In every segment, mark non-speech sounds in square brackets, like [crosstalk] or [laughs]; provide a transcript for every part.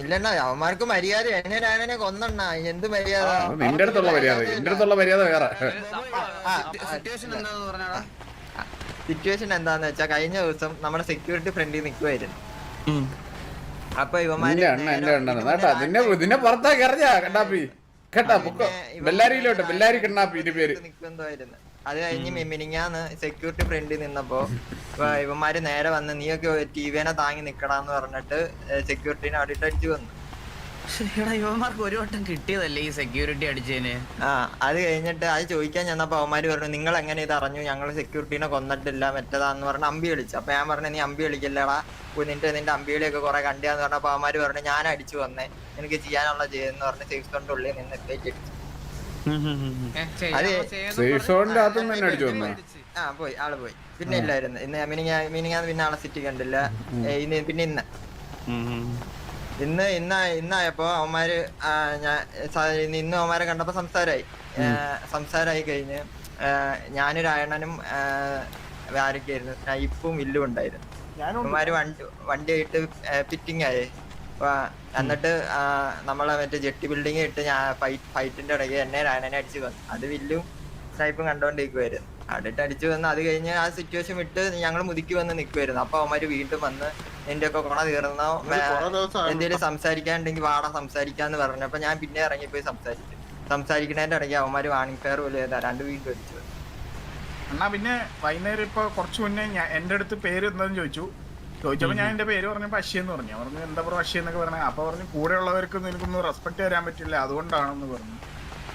ഇല്ലണ്ണ അവന്മാർക്ക് മര്യാദ എന്നെ ഞാനെ കൊന്നണ്ണ എന്ത് മര്യാദ? നിന്റെ അടുത്തുള്ള മര്യാദ എന്റെ അടുത്തുള്ള മര്യാദ വേറെ. സിറ്റുവേഷൻ എന്താന്ന് വെച്ചാ കഴിഞ്ഞ ദിവസം നമ്മുടെ സെക്യൂരിറ്റി ഫ്രണ്ടിൽ നിൽക്കുമായിരുന്നു അപ്പൊ ഇവന്മാര് നിന്നെ നിന്നെ പുറത്താക്കി അറിഞ്ഞാ കണ്ണാപ്പി. കേട്ടാ ബെല്ലാരിയിലോട്ട് ബെല്ലാരി കണ്ണാപ്പി ഇതിന്റെ പേര്. നിൽക്കുന്നതായിരുന്നു അത് കഴിഞ്ഞ് മിമിനിങ്ങാന്ന് സെക്യൂരിറ്റി ഫ്രണ്ടിൽ നിന്നപ്പോ ഇവ- ഇവന്മാര് നേരെ വന്ന് നീയൊക്കെ ടി വിനെ താങ്ങി നിക്കടാന്ന് പറഞ്ഞിട്ട് സെക്യൂരിറ്റിനെ അടിട്ട് അടിച്ചു വന്നു ഇവന്മാർക്ക് ഒരു വട്ടം കിട്ടിയതല്ലേ ഈ സെക്യൂരിറ്റി അടിച്ചതിന്? ആ അത് കഴിഞ്ഞിട്ട് അത് ചോദിക്കാൻ ചെന്നപ്പോ അവന്മാര് പറഞ്ഞു നിങ്ങൾ എങ്ങനെ ഇത് അറിഞ്ഞു? ഞങ്ങൾ സെക്യൂരിറ്റിനെ കൊന്നിട്ടില്ല മറ്റേതാന്ന് പറഞ്ഞ അമ്പി കളിച്ചു അപ്പൊ ഞാൻ പറഞ്ഞു നീ അമ്പി കളിക്കില്ലടാ നിന്റെ നിന്റെ അമ്പിളിയൊക്കെ കുറെ കണ്ടിയാന്ന് പറഞ്ഞപ്പോ അവന്മാര് പറഞ്ഞു ഞാൻ അടിച്ചു വന്നേ എനിക്ക് ചെയ്യാനുള്ള ചെയ്യുന്ന പറഞ്ഞ് സേഫ് സ്റ്റോണിന്റെ ഉള്ളിൽ നിന്ന് അടിച്ചു അത് സേഫ് സോണിന്റെ അകത്തുനിന്ന് തന്നെ അടിച്ചു വന്നു ആ പോയി ആൾ പോയി. പിന്നെ ഇല്ലായിരുന്നു. ഇന്ന് മിനിങ്ങാ മിനിങ്ങാന്ന് പിന്നെ ആളെ സിറ്റി കണ്ടില്ല. ഇന്ന് പിന്നെ ഇന്ന്. ഇന്ന് ഇന്ന ഇന്നായപ്പോ അവന്മാര് ഞാൻ ഇന്ന് അവന്മാരെ കണ്ടപ്പോ സംസാരമായി സംസാരമായി കഴിഞ്ഞ് ഞാനും രായണ്ണനും ആരൊക്കെയായിരുന്നു? സ്നൈപ്പും ഇല്ലും ഉണ്ടായിരുന്നു. അവന്മാര് വണ്ടി വണ്ടിയായിട്ട് ഫിറ്റിംഗ് ആയി. എന്നിട്ട് നമ്മളെ മറ്റേ ജെട്ടി ബിൽഡിംഗ് ഇട്ട് ഞാൻ ഫൈറ്റ് ഫൈറ്റിന്റെ ഇടയ്ക്ക് എന്നെ രാനനെ അടിച്ചു വന്നു അത് വില്ലും സ്നൈപ്പും കണ്ടോണ്ടിരിക്കുവായിരുന്നു. അടിട്ട് അടിച്ചു വന്ന് അത് കഴിഞ്ഞ് ആ സിറ്റുവേഷൻ വിട്ട് ഞങ്ങൾ മുതുക്കി വന്ന് നിൽക്കുമായിരുന്നു അപ്പൊ അവന്മാര് വീണ്ടും വന്ന് നിന്റെ ഒക്കെ കുണ തീർന്നോ എന്തെങ്കിലും സംസാരിക്കാണ്ടെങ്കിൽ വാടാ സംസാരിക്കാന്ന് പറഞ്ഞു. പറഞ്ഞപ്പോ ഞാൻ പിന്നെ ഇറങ്ങിപ്പോയി സംസാരിച്ചു. സംസാരിക്കുന്നതിന്റെ ഇടയ്ക്ക് അവന്മാര് വാണിംഗ് ഫെയർ പോലെ രണ്ട് വീണ്ടും അടിച്ചു എന്നാ പിന്നെ വൈകുന്നേരം ഇപ്പൊ കുറച്ചു മുന്നേ ഞാൻ എന്റെ അടുത്ത് പേര് എന്താന്ന് ചോദിച്ചു. ചോദിച്ചപ്പോ ഞാൻ എന്റെ പേര് പറഞ്ഞു പശിയെന്ന് എന്ന് പറഞ്ഞു പറഞ്ഞു എന്താ പറയുക പശിയെന്നൊക്കെ എന്നൊക്കെ പറഞ്ഞു? അപ്പൊ പറഞ്ഞു കൂടെ ഉള്ളവർക്കൊന്നും എനിക്കൊന്നും റെസ്പെക്ട് തരാൻ പറ്റില്ല അതുകൊണ്ടാണെന്ന് പറഞ്ഞു.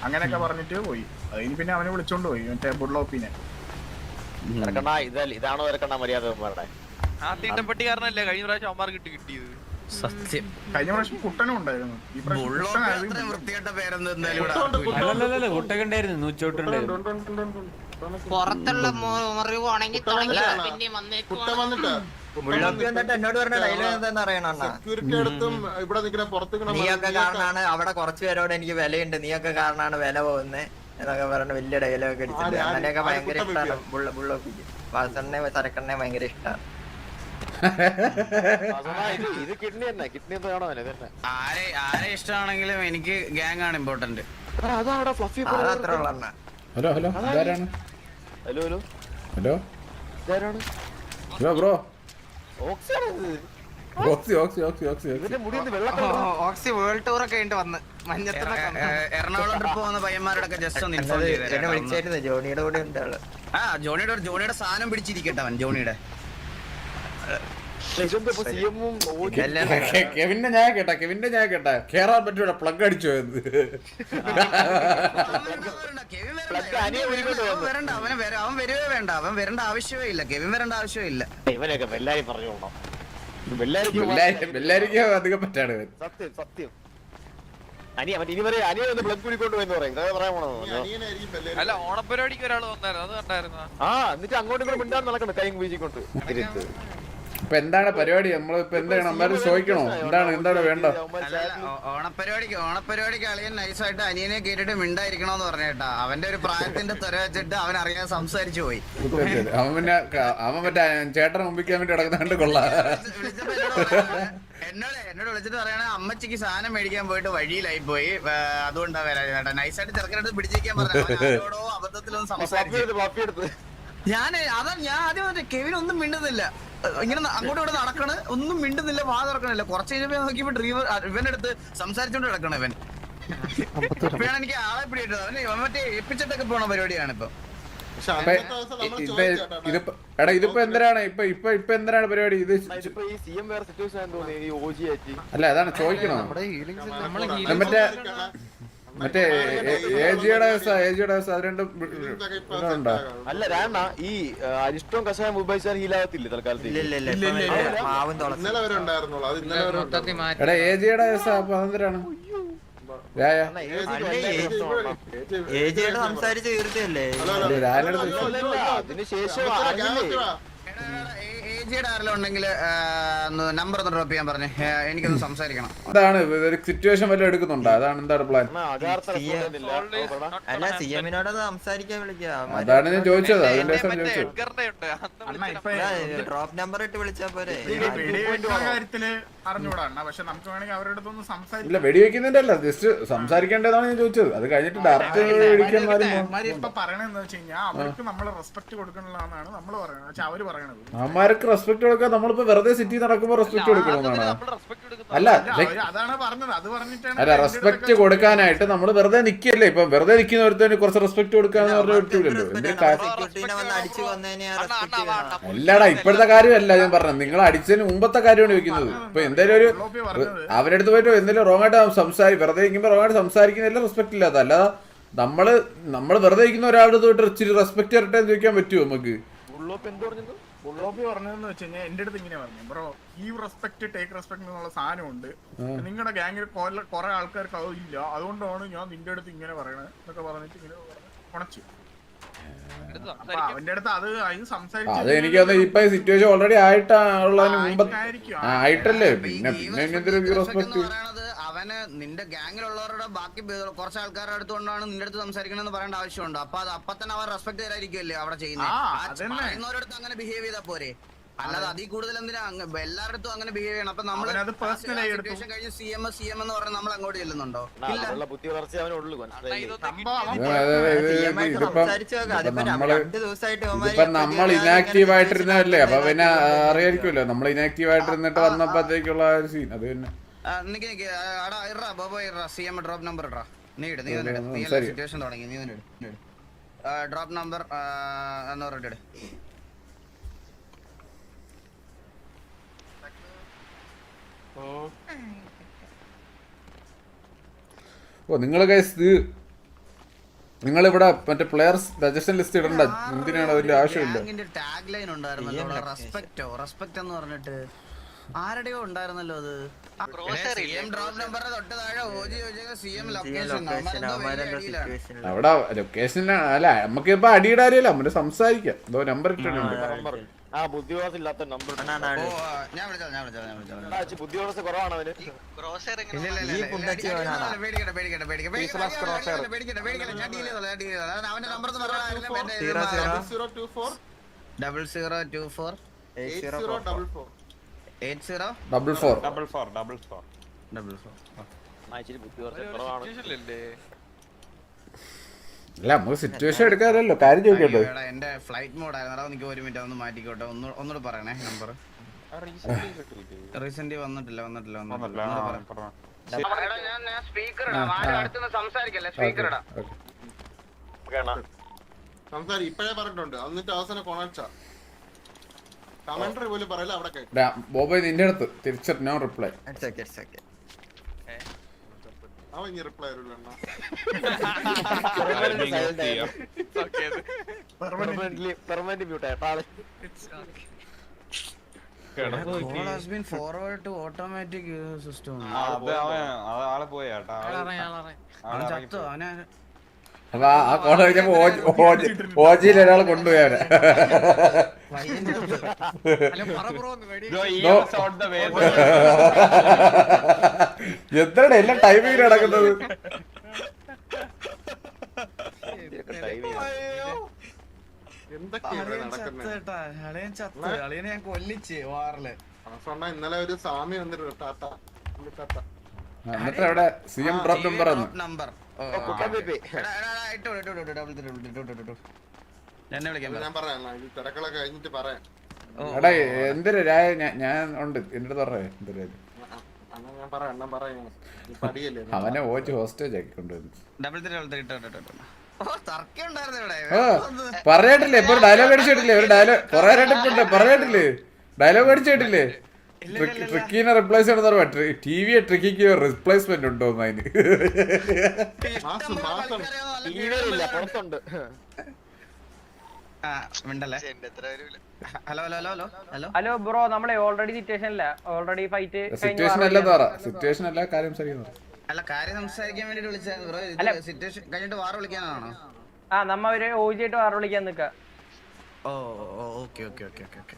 അങ്ങനെയൊക്കെ പറഞ്ഞിട്ട് പോയി. അതിന് പിന്നെ അവനെ വിളിച്ചോണ്ട് പോയി മറ്റേ ബുള്ളോപ്പിനെ ഇതാണോ മര്യാദ കാരണല്ലേ കഴിഞ്ഞ പ്രാവശ്യം അവന്മാർക്ക് കിട്ടി കിട്ടിയത്. സത്യം. കഴിഞ്ഞ പ്രാവശ്യം കുട്ടനും ഉണ്ടായിരുന്നു. നൂച്ചോട്ടുണ്ടായിരുന്നു പുറത്തുള്ള മുറിവാണെങ്കിൽ തുടങ്ങി പിന്നെ വന്നേക്കുവാണ്. എന്നോട് പറഞ്ഞ ഡയലോഗ് സെക്യൂരിറ്റി അടുത്തും ഇവിടെ നിൽക്കുന്ന പുറത്ത് നിൽക്കുന്ന നീയൊക്കെ കാരണാണ് അവിടെ കുറച്ച് പേരോട് എനിക്ക് വിലയുണ്ട്. നീയൊക്കെ കാരണാണ് വില പോകുന്നത് എന്നൊക്കെ പറഞ്ഞു വലിയ ഡയലോഗ് അടിച്ചിട്ട് ആര്? ആര്? അങ്ങനെയൊക്കെ ഭയങ്കര ഇഷ്ടമാണ് ബുള്ളോപ്പിക്ക് വാസണ്ണെ സരക്കണ്ണെ ഭയങ്കര ഇഷ്ടമാണ് ഇത് കിഡ്നി തന്നെ. കിഡ്നി ആരെ ആരെ ഇഷ്ടമാണെങ്കിലും എനിക്ക് ഗാങ് ആണ് important hello hello. Hello hello. Hello. Bro ഓക്സി ഓക്സി ഓക്സി ഓക്സി ഓക്സി. ഇതിന്റെ മുടി ഒന്ന് വെള്ള കളർ ഓക്സി വേൾഡ് ടൂർ ഒക്കെ ഉണ്ട് വന്ന് മഞ്ഞത്തിനെ എറണാകുളം ട്രിപ്പ് പോകുന്ന പയ്യന്മാരോടൊക്കെ ജസ്റ്റ് ഒന്ന് ഇൻഫോം എന്നെ. വിളിച്ചായിരുന്നു ജോണിയുടെ കൂടെ ഉണ്ട് ആൾ. ആ ജോണിയുടെ സാധനം പിടിച്ചിരിക്കട്ടെ അവൻ ജോണിയുടെ. ഇതെന്താ ഇപ്പൊ സി എമ്മും എല്ലാം കെ- കെവിന്റെ ഞാൻ കേട്ടാ കെവിന്റെ ഞാൻ കേട്ടാ. കേറാൻ പറ്റൂല പ്ലഗ് അടിച്ചു പോയത്. പ്ലഗ് അനിയെ ഒരുങ്ങോട്ട് വന്നു. വരണ്ട അവന് വരുവേ വേണ്ട? അവൻ വരേണ്ട ആവശ്യമേ ഇല്ല. കെവിൻ വരേണ്ട ആവശ്യമേ ഇല്ല. ഇവനെയൊക്കെ വെല്ലാരി പറഞ്ഞു കൊണ്ടോ ബെല്ലാരിക്ക് ബെല്ലാരി- ബെല്ലാരിക്ക് അധികം പറ്റാണ് ഇവൻ. സത്യം സത്യം. അനിയ മറ്റേ ഇനി വരെ അനിയ ഒന്ന് പ്ലഗ് കുടിക്കൊണ്ട് പോയെന്ന് പറയും. ഇതാ പറയാൻ പോണോ അനിയനായിരിക്കും ബെല്ലേരി. അല്ല ഓണപ്പരിപാടിക്ക് ഒരാൾ വന്നായിരുന്നു. അത് കണ്ടായിരുന്നു? ആ എന്നിട്ട് അങ്ങോട്ടും ഇങ്ങോട്ടും മിണ്ടാൻ നടക്കണ്ട. കൈ വീശിക്കൊണ്ട്. ഇപ്പൊ എന്താണ് പരിപാടി? നമ്മളിപ്പോ ഇപ്പൊ എന്താണ് അമ്മാര് ചോദിക്കണോ? എന്താണ് എന്താണ് വേണ്ട ഓണപരിപാടി ഓ- ഓണപ്പരിപാടിക്ക് ഓണപ്പരിപാടിക്ക് അളിയൻ നൈസായിട്ട് അനിയനെ കേട്ടിട്ട് മിണ്ടായിരിക്കണോന്ന് പറഞ്ഞേട്ടാ അവന്റെ ഒരു പ്രായത്തിന്റെ ത്വര വെച്ചിട്ട് അവൻ അറിയാൻ സംസാരിച്ചു പോയി. അവൻ പിന്നെ അവൻ മറ്റേ ചേട്ടനെ മുമ്പിക്കാൻ വേണ്ടി കിടക്കുന്നുണ്ട് കൊള്ളാം. എന്നോട് എന്നോട് വിളിച്ചിട്ട് പറയണ അമ്മച്ചിക്ക് സാധനം മേടിക്കാൻ പോയിട്ട് വഴിയിലായി പോയി. അതുകൊണ്ടാ വരാൻ ചേട്ടാ. നൈസായിട്ട് ചെറുക്കനടുത്ത് പിടിച്ചിരിക്കാൻ പറഞ്ഞു. [laughs] അബദ്ധത്തിലൊന്നും സംസാരിച്ചു ഞാൻ അതാ ഞാൻ ആദ്യം കെവിനൊന്നും കെവിൻ ഒന്നും മിണ്ടുന്നില്ല. ഇങ്ങനെ അങ്ങോട്ടും ഇവിടെ നടക്കണ്. ഒന്നും മിണ്ടുന്നില്ല വാ തുറക്കണില്ല. കുറച്ച് കഴിഞ്ഞപ്പോ നോക്കിയപ്പോ ഡ്രൈവർ ഇവന്റെ അടുത്ത് സംസാരിച്ചോണ്ട് നടക്കണം ഇവൻ. ഇപ്പഴാണ് എനിക്ക് ആളെ പിടിയിട്ടത് അവന് ഇവൻ മറ്റേ എപ്പിച്ചിട്ടൊക്കെ പോണ പരിപാടിയാണ് ഇപ്പൊ പക്ഷെ ഇപ്പൊ നമ്മൾ ഇപ്പൊ ചോദിച്ചേട്ടാ എടാ ഇതിപ്പോ എന്തിനാണ്? ഇപ്പൊ ഇപ്പൊ ഇപ്പൊ എന്തിനാണ് പരിപാടി? ഇത് ഇതിപ്പോ ഈ സി വേറെ സിറ്റുവേഷൻ ആണെന്ന് തോന്നി ഈ ഓജി ആറ്റി അല്ല അതാണ് ചോദിക്കണോ മറ്റേ മറ്റേ എ ജിയുടെ എ ജിയുടെ അത് രണ്ടും അല്ല രാണ ഈ അരിഷ്ടവും കഷായം ഉപയോഗിച്ചാൽ ഹീലാകത്തില്ല തൽക്കാലത്ത് ഇല്ല ഇല്ല ഇല്ല മാവും തുളസി ഇന്നലെ വരെ ഉണ്ടായിരുന്നുള്ളൂ. അത് ഇന്നലെ വരെ എടാ സംസാരിച്ച് തീർത്തല്ലേ ഹലോ, ഏജിയുടെ ആരെല്ലാം ഉണ്ടെങ്കിൽ നമ്പർ ഒന്ന് ഡ്രോപ്പ് ചെയ്യാൻ പറഞ്ഞു. എനിക്കൊന്ന് സംസാരിക്കണം. അതാണ് ഒരു സിറ്റുവേഷൻ വല്ലതും എടുക്കുന്നുണ്ടോ? അതാണ് എന്താണ് പ്ലാൻ അതാണ് ഞാൻ ചോദിച്ചത്. അതിന്റെ ഡ്രോപ്പ് നമ്പർ ഇട്ട് വിളിച്ചാ പോരെ. ഇല്ല വെടിവെക്കുന്നതിന്റെ അല്ല. ജസ്റ്റ് സംസാരിക്കേണ്ടതാണ് ഞാൻ ചോദിച്ചത്. അത് കഴിഞ്ഞിട്ട് ഡയറക്റ്റ് വെടിക്കാൻ അവർക്ക് നമ്മൾ റെസ്പെക്ട് കൊടുക്കണമെന്നാണ് നമ്മൾ പറയുന്നത് പക്ഷെ അവർ പറയണത്. അവന്മാർക്ക് റെസ്പെക്ട് കൊടുക്കുക നമ്മളിപ്പോ വെറുതെ സിറ്റി നടക്കുമ്പോ റെസ്പെക്ട് കൊടുക്കണമെന്നാണ് അല്ല അല്ല, അല്ല റെസ്പെക്ട് കൊടുക്കാനായിട്ട് നമ്മൾ വെറുതെ നിക്കല്ലേ? ഇപ്പൊ വെറുതെ നിൽക്കുന്ന ഒരുത്തന് കുറച്ച് റെസ്പെക്ട് കൊടുക്കാന്ന് പറഞ്ഞ അല്ലടാ ഇപ്പോഴത്തെ കാര്യമല്ല ഞാൻ പറഞ്ഞത്. നിങ്ങൾ അടിച്ചതിന് മുമ്പത്തെ കാര്യമാണ് ചോദിക്കുന്നത് ഇപ്പൊ എന്തേലും ഒരു ലോപ്പി അവരുടെ അടുത്ത് പോയിട്ട് എന്തെങ്കിലും റോങ് ആയിട്ട് സംസാരിക്കും വെറുതെ ഇരിക്കുമ്പോൾ റോങ് ആയിട്ട് സംസാരിക്കുന്നതിൽ റെസ്പെക്ട് ഇല്ലാത്ത അല്ലാതെ നമ്മൾ നമ്മൾ വെറുതെ ഇരിക്കുന്ന ഒരാളുടെ പോയിട്ട് ഇച്ചിരി റെസ്പെക്ട് തരട്ടെ എന്ന് ചോദിക്കാൻ പറ്റുമോ നമുക്ക്? ഉള്ളോപ്പി പറഞ്ഞതെന്ന് വെച്ച് കഴിഞ്ഞാൽ എന്റെ അടുത്ത് ഇങ്ങനെ പറഞ്ഞു. ബ്രോ ഈ റെസ്പെക്ട് ടേക്ക് റെസ്പെക്ട് എന്നുള്ള സാധനം ഉണ്ട് നിങ്ങളുടെ ഗാംഗിൽ കുറെ ആൾക്കാർക്ക് അത് ഇല്ല. അതുകൊണ്ടാണ് ഞാൻ നിന്റെ അടുത്ത് ഇങ്ങനെ പറയണത് എന്നൊക്കെ പറഞ്ഞിട്ട് ഇങ്ങനെ ഉണച്ചു. അപ്പൊ അവന്റെ അടുത്ത് അത് എനിക്ക് ഇപ്പൊ സിറ്റുവേഷൻ ഓൾറെഡി മുമ്പ് ആയിരിക്കും. ആയിട്ടല്ലേ? പിന്നെ പിന്നെ റെസ്പെക്ട് അവന് നിന്റെ ഗാങ്ങിലുള്ളവരുടെ ബാക്കി കുറച്ച് ആൾക്കാരുടെ അടുത്ത് കൊണ്ടാണ് നിന്റെ അടുത്ത് സംസാരിക്കണമെന്ന് പറയേണ്ട ആവശ്യമുണ്ട്. അപ്പൊ അത് അപ്പൊ തന്നെ അവർ റെസ്പെക്ട് തരായിരിക്കുമല്ലേ അവിടെ ചെയ്യുന്നത് അങ്ങനെ ബിഹേവ് ചെയ്താൽ പോരെ. അല്ലാതെ അതിൽ കൂടുതൽ എന്തിനാ? എല്ലായിടത്തും എല്ലാവരുടെ അങ്ങനെ ബിഹേവ് ചെയ്യണം. അപ്പൊ നമ്മൾ. സിറ്റുവേഷൻ കഴിഞ്ഞ് C M S C M എന്ന് പറഞ്ഞാൽ നമ്മൾ അങ്ങോട്ട് ചെല്ലുന്നുണ്ടോ? ഇല്ല. ബുദ്ധി വളർച്ച അവനുള്ളൂ നമ്മൾ ഇനാക്റ്റീവ് ആയിട്ടിരുന്നല്ലേ അപ്പൊ പിന്നെ അറിയായിരിക്കുമല്ലോ നമ്മൾ ഇനാക്റ്റീവ് ആയിട്ടിരുന്നിട്ട് വന്നപ്പോഴത്തേക്കുള്ള ആ ഒരു സീൻ അത് പിന്നെ നിക്ക് നിക്ക്. അടാ ഇറാ ബോബോ ഇറാ. സി എം ഡ്രോപ്പ് നമ്പർ ഇടാ നീ ഇട് നീ തന്നെ ഇട്. നീ എല്ലാ സിറ്റുവേഷൻ തുടങ്ങി നീ തന്നെ ഇട് ഡ്രോപ്പ് നമ്പർ എന്ന് പറഞ്ഞിട്ട് ഇട്. ഓ നിങ്ങൾ ഇത് നിങ്ങളിവിടെ മറ്റേ പ്ലെയർസ് സജഷൻ ലിസ്റ്റ് ഇടണ്ട. എന്തിനാണ് അതിന്റെ ആവശ്യമില്ല. ടാഗ് ലൈൻ ഉണ്ടായിരുന്നല്ലോ. റെസ്പെക്റ്റോ റെസ്പെക്ട് എന്ന് പറഞ്ഞിട്ട്. ആരുടെയോ ഉണ്ടായിരുന്നല്ലോ അത്? ലൊക്കേഷൻ അവിടെ ലൊക്കേഷനിലാണ് അല്ല നമുക്ക് ഇപ്പൊ അടിയുടെ അറിയില്ല നമ്മുടെ സംസാരിക്കാം. എന്തോ നമ്പർ ഇട്ടിട്ടുണ്ട്. നമ്പർ ആ ബുദ്ധിവാസം ഇല്ലാത്ത നമ്പർ ഞാൻ വിളിച്ചോ ഞാൻ വിളിച്ചോ ഞാൻ ബുദ്ധിവാസം കുറവാണ് അവന്. zero. Zero two four double zero two four. Eight zero double four double double double അല്ല നമുക്ക് സിറ്റുവേഷൻ എടുക്കാറല്ലോ കാര്യം ചോദിക്കട്ടെ? എന്റെ ഫ്ലൈറ്റ് മോഡ് ആയിരുന്നു. എനിക്ക് ഒരു മിനിറ്റ് ഒന്ന് മാറ്റിക്കോട്ടെ. ഒന്ന് ഒന്നുകൂടെ പറയണേ നമ്പർ റീസെന്റ് വന്നിട്ടില്ല വന്നിട്ടില്ല വന്നിട്ടില്ല. ഒന്നുകൂടെ പറ. എടാ, ഞാൻ ഞാൻ സ്പീക്കർ ഇടാം. ആരും അടുത്തുനിന്ന് സംസാരിക്കല്ലേ? സ്പീക്കർ ഇടാം. സംസാരി ഇപ്പഴേ പറഞ്ഞിട്ടുണ്ട്. എന്നിട്ട് അവസാനം കൊണച്ച കമന്ററി പോലും പറയില്ല അവിടെ ബോബോയ് നിന്റെ അടുത്ത്. തിരിച്ചു no reply. It's okay it's okay അവൻ ഇനി റിപ്ലൈ [laughs] ആൾ uh, system. അത് അവൻ ആൾ ആളെ ആളെ അവൻ ചത്തു അവനെ അപ്പൊ ആ- കോള കഴിഞ്ഞപ്പോ ഓജിയിൽ ഒരാൾ കൊണ്ടുപോയാണ്. എന്താണ് എല്ലാം ടൈമിങ് നടക്കുന്നത്. ഇന്നലെ ഒരു സ്വാമി വന്നിട്ടുണ്ട്. ടാറ്റ ടാറ്റ എന്നിട്ട് അവിടെ സി എം ഡ്രോപ്പ് നമ്പർ എടാ എന്തൊരു രായ ഞാൻ- ഉണ്ട്. എന്റെ എന്തൊരു പറയാം അവനെ ഓച്ച് ഹോസ്റ്റേജ് ആക്കി കൊണ്ടുവന്നു പറയട്ടില്ലേ? ഇപ്പൊ ഡയലോഗ് അടിച്ചിട്ടില്ലേ ഒരു ഡയലോഗ് കൊറേ ഇപ്പൊ പറയട്ടില്ലേ? ഡയലോഗ് അടിച്ചിട്ടില്ലേ ട്രിക്കീനെ റിപ്ലേസ് ചെയ്യണമെന്ന് ടി വിയെ ട്രിക്കിക്ക് റിപ്ലേസ്മെന്റ് ഉണ്ടോ എന്ന് അതിന്? Hello hello hello hello hello. Hello bro നമ്മളെ ഓൾറെഡി സിറ്റുവേഷനില്ല ഓൾറെഡി ഫൈറ്റ് സിറ്റുവേഷൻ അല്ല പറ. സിറ്റുവേഷൻ അല്ല കാര്യം സംസാരിക്കുന്നു അല്ല കാര്യം സംസാരിക്കാൻ വേണ്ടി വിളിച്ചത് ബ്രോ. അല്ല. സിറ്റുവേഷൻ കഴിഞ്ഞിട്ട് വാർ വിളിക്കാനാണോ? ആ നമ്മ ഒരു ഓജിയായിട്ട് വാറ വിളിക്കാൻ നിക്ക. ഓ okay okay okay okay. Okay.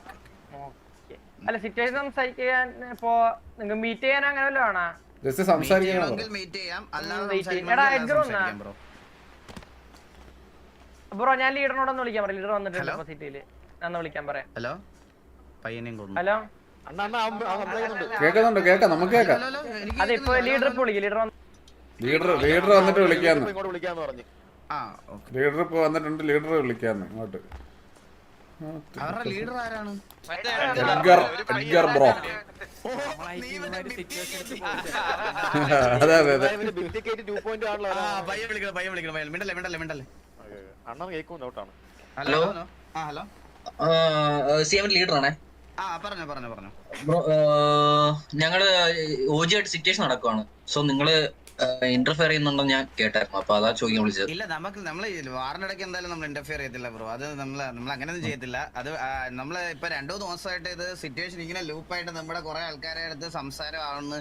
അല്ല സിറ്റുവേഷൻ സംസാരിക്കാൻ ഇപ്പോ നിങ്ങൾ മീറ്റ് ചെയ്യാൻ അങ്ങനെ വല്ലതും ആണോ? ജസ്റ്റ് സംസാരിക്കണം ചെയ്യണമെങ്കിൽ മീറ്റ് ചെയ്യാം. അല്ലാതെ ബ്രോ. ബ്രോ ഞാൻ ലീഡറിനോടൊന്ന് വിളിക്കാൻ പറയാം ലീഡർ വന്നിട്ടുണ്ട്? ഇപ്പൊ സിറ്റിയിൽ ഞാൻ വിളിക്കാൻ പറയാം. ഹലോ? പയ്യനെയും ഹലോ? കേൾക്കുന്നുണ്ട് കേക്കാം നമുക്ക് കേക്കാം അതെ ഇപ്പൊ ലീഡർ ഇപ്പൊ വിളിക്കും ലീഡർ ലീഡർ ലീഡർ വന്നിട്ട് വിളിക്കാന്ന്. ഇങ്ങോട്ട് വിളിക്കാന്ന് പറഞ്ഞു. ആ ഓക്കെ. ലീഡർ ഇപ്പൊ വന്നിട്ടുണ്ട് ലീഡർ വിളിക്കാന്ന് ഇങ്ങോട്ട് അവരുടെ ലീഡർ ആരാണ്? മറ്റേ എഡ്ഗർ എഡ്ഗർ ബ്രോ. [laughs] അതെ അതെ അതെ. ഹലോ ആ ഹലോ? സി എം ലീഡറാണേ ആ പറഞ്ഞോ പറഞ്ഞോ പറഞ്ഞോ. ബ്രോ ഞങ്ങൾ ഓജി ആയിട്ട് സിറ്റുവേഷൻ നടക്കുവാണ്. സോ നിങ്ങൾ ഇന്റർഫിയർ ചെയ്യുന്നുണ്ടെന്ന് ഞാൻ കേട്ടായിരുന്നു. അപ്പൊ അതാ ചോദിക്കാൻ വിളിച്ചത്. ഇല്ല നമുക്ക് നമ്മൾ വാറിനിടയ്ക്ക് എന്തായാലും നമ്മൾ ഇന്റർഫിയർ ചെയ്തില്ല ബ്രോ അത് നമ്മൾ നമ്മൾ അങ്ങനെയൊന്നും ചെയ്തില്ല അത് നമ്മൾ ഇപ്പൊ രണ്ടു ദിവസമായിട്ട് ഇത് സിറ്റുവേഷൻ ഇങ്ങനെ ലൂപ്പായിട്ട് നമ്മുടെ കുറെ ആൾക്കാരെ അടുത്ത് സംസാരം ആവുന്നു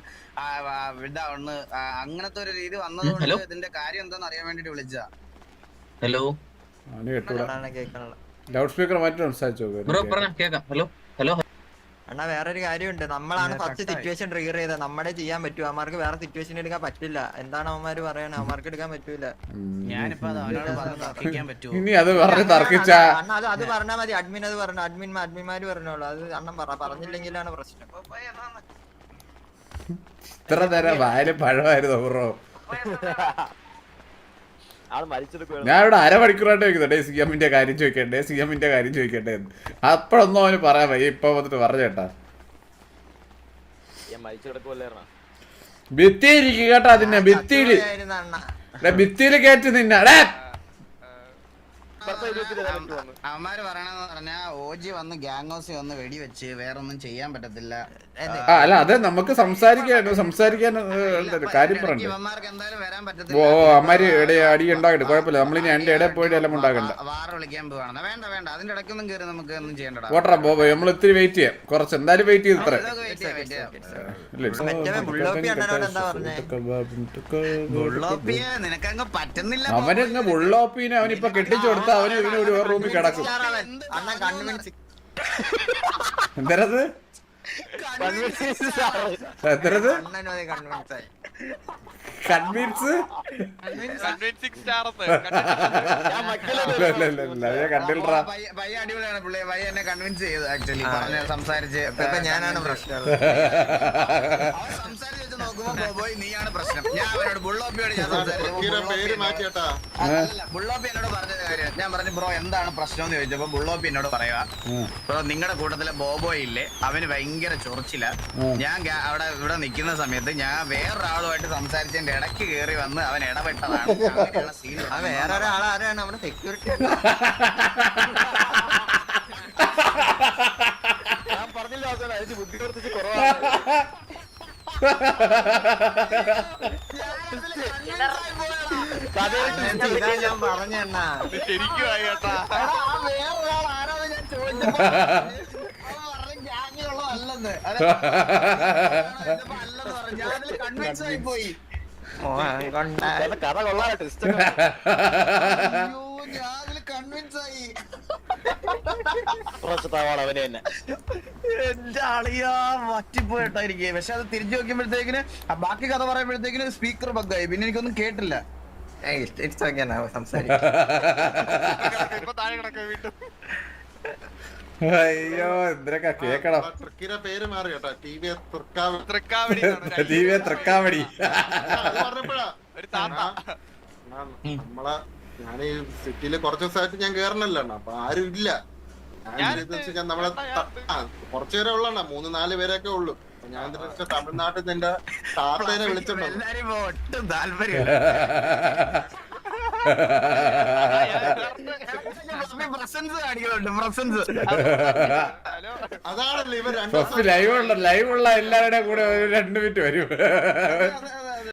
ഇതാവുന്നു അങ്ങനത്തെ ഒരു രീതി വന്നതുകൊണ്ട് ഇതിന്റെ കാര്യം എന്താന്ന് അറിയാൻ വേണ്ടിട്ട് വിളിച്ചതാ. ഹലോ ലൗഡ് സ്പീക്കർ മാറ്റി സംസാരിച്ചോ? ബ്രോ പറഞ്ഞ കേക്കാം ഹലോ ഹലോ അണ്ണാ വേറൊരു കാര്യമുണ്ട്. നമ്മളാണ് ഫസ്റ്റ് സിറ്റുവേഷൻ ട്രിഗർ ചെയ്തത്. നമ്മുടെ ചെയ്യാൻ പറ്റും അവന്മാർക്ക് വേറെ സിറ്റുവേഷൻ എടുക്കാൻ പറ്റില്ല. എന്താണ് അവന്മാര് പറയണേ? അവന്മാർക്ക് എടുക്കാൻ പറ്റൂല. ഇനി അത് പറഞ്ഞ് തർക്കിച്ച അണ്ണ അത് അത് പറഞ്ഞാൽ മതി. അഡ്മിൻ അത് പറഞ്ഞു. അഡ്മിൻ അഡ്മിന്മാര് പറഞ്ഞോളൂ. അത് അണ്ണൻ പറ. പറഞ്ഞില്ലെങ്കിലാണ് പ്രശ്നം. ഇത്ര നേരം വായന പഴമായിരുന്നു ബ്രോ. ഞാൻ ഇവിടെ അരമണിക്കൂറായിട്ട് ചോദിക്കുന്നു ഡേ സി എമ്മിന്റെ കാര്യം ചോദിക്കണ്ടേ സി എമ്മിന്റെ കാര്യം ചോദിക്കണ്ടേ എന്ന്. അപ്പോഴൊന്നും അവന് പറയാൻ വയ്യ ഇപ്പൊ വന്നിട്ട് പറഞ്ഞേട്ടാ ഞാൻ മരിച്ചെടുക്കുവല്ലായിരുന്നാ ഭിത്തിയിരിക്കും കേട്ടോ അതിനെ ഭിത്തിയിൽ ഭിത്തിയിൽ കയറ്റി നിന്നാടേ ഇപ്പഴത്തെ ഇരുപത്തിൽ ഇതാ വന്നു അവന്മാര് പറയണെന്ന് പറഞ്ഞാ ഓജി വന്ന് ഗാംഗോസി വന്ന് വെടിവെച്ച് വേറെ ഒന്നും ചെയ്യാൻ പറ്റത്തില്ല. അല്ല അതെ നമുക്ക് സംസാരിക്കാനും സംസാരിക്കാൻ കാര്യം പറഞ്ഞു ഓ അമ്മര് ഇടയിൽ അടി ഉണ്ടാകട്ടെ കുഴപ്പമില്ല. നമ്മളിനി എന്റെ ഇടയിൽ പോയിട്ട് എല്ലാം ഉണ്ടാകണ്ട വാറ വിളിക്കാൻ പോവാണ്. വേണ്ട വേണ്ട. അതിന്റെ ഇടയ്ക്കൊന്നും കയറി നമുക്ക് ഒന്നും ചെയ്യണ്ട ഓട്ടറാ ബോബോ നമ്മൾ ഇത്തിരി വെയിറ്റ് ചെയ്യാം. കുറച്ച്. എന്തായാലും വെയിറ്റ് ചെയ്ത് ഇത്ര. അവനങ്ങ് ബുള്ളോപ്പീനെ അവനിപ്പൊ കെട്ടിച്ചു കൊടുത്ത അവന് ഇവന് ഒരു റൂമിൽ കിടക്കും. എന്തരത് എന്തരത് കൺവിൻസ്? സ്റ്റാർ [laughs] കണ്ടില്ലടാ. അടിപൊളിയാണ് പുള്ളി. എന്നെ കൺവിൻസ് ചെയ്തു ആക്ച്വലി പറഞ്ഞ സംസാരിച്ച് ഇപ്പൊ ഞാനാണ് പ്രശ്നം. സംസാരിച്ച് വെച്ച് നോക്കുമ്പോ ബോബോയ് നീയാണ് പ്രശ്നം. ഞാൻ അവനോട് ബുള്ളോപ്പിയോട് ഞാൻ സംസാരിച്ചു ബുള്ളോപ്പി എന്നോട് പറഞ്ഞ കാര്യം. ഞാൻ പറഞ്ഞു ബ്രോ എന്താണ് പ്രശ്നം? എന്ന് ചോദിച്ചപ്പോ ബുള്ളോപ്പി എന്നോട് പറയുക ബ്രോ നിങ്ങളുടെ കൂട്ടത്തിലെ ബോബോയ് ഇല്ലേ അവന് ഭയങ്കര ചൊറിച്ചില്ല ഞാൻ അവിടെ ഇവിടെ നിൽക്കുന്ന സമയത്ത് ഞാൻ വേറൊരാളുമായിട്ട് സംസാരിച്ചതിന്റെ ഇടയ്ക്ക് കയറി വന്ന് അവൻ ഇടപെട്ടതാണ്. [laughs] അങ്ങനെയുള്ള സീൻ ആ വേറെ ഒരാളാരാണ് നമ്മുടെ സെക്യൂരിറ്റി ഞാൻ പറഞ്ഞില്ല അവസാനം ബുദ്ധി വർദ്ധിച്ച് കുറവാണ്. ഇതാ ഞാൻ പറഞ്ഞ ശരിക്കും ആയി കേട്ടാ. ആ വേറൊരാൾ ആരാന്ന് ഞാൻ ചോദിച്ചപ്പോ അവൻ പറഞ്ഞു. അത്. [laughs] കഥ ട്വിസ്റ്റ് അവന് തന്നെ. എന്റെ വറ്റിപ്പോയിട്ടായിരിക്കേ. പക്ഷെ അത് തിരിച്ചു നോക്കുമ്പോഴത്തേക്കിന് ബാക്കി കഥ പറയുമ്പോഴത്തേക്കിന് സ്പീക്കർ ബഗ്ഗായി പിന്നെ എനിക്കൊന്നും കേട്ടില്ല. സംസാരിക്കും. അയ്യോ എന്തിനൊക്കെ കേക്കണം ട്രക്കിയുടെ പേര് മാറി കേട്ടോ. T V തൃക്കാവടി. [laughs] അത് ഒരു താത്ത. നമ്മളെ ഞാൻ ഈ സിറ്റിയിൽ കുറച്ച് ദിവസമായിട്ട് ഞാൻ കേറണല്ലോ. അപ്പൊ ആരും ഇല്ല. ഞാൻ നമ്മളെ കുറച്ച് പേരെ ഉള്ളണ്ണ മൂന്ന് നാല് പേരൊക്കെ ഉള്ളു. ഞാൻ തമിഴ്നാട്ടിൽ നിന്റെ [laughs] താത്തേനെ വിളിച്ചിട്ടുണ്ടോ [laughs] ലൈവ് ഉള്ള ലൈവ് ഉള്ള എല്ലാവരുടെയും കൂടെ ഒരു രണ്ട് മിനിറ്റ് വരും.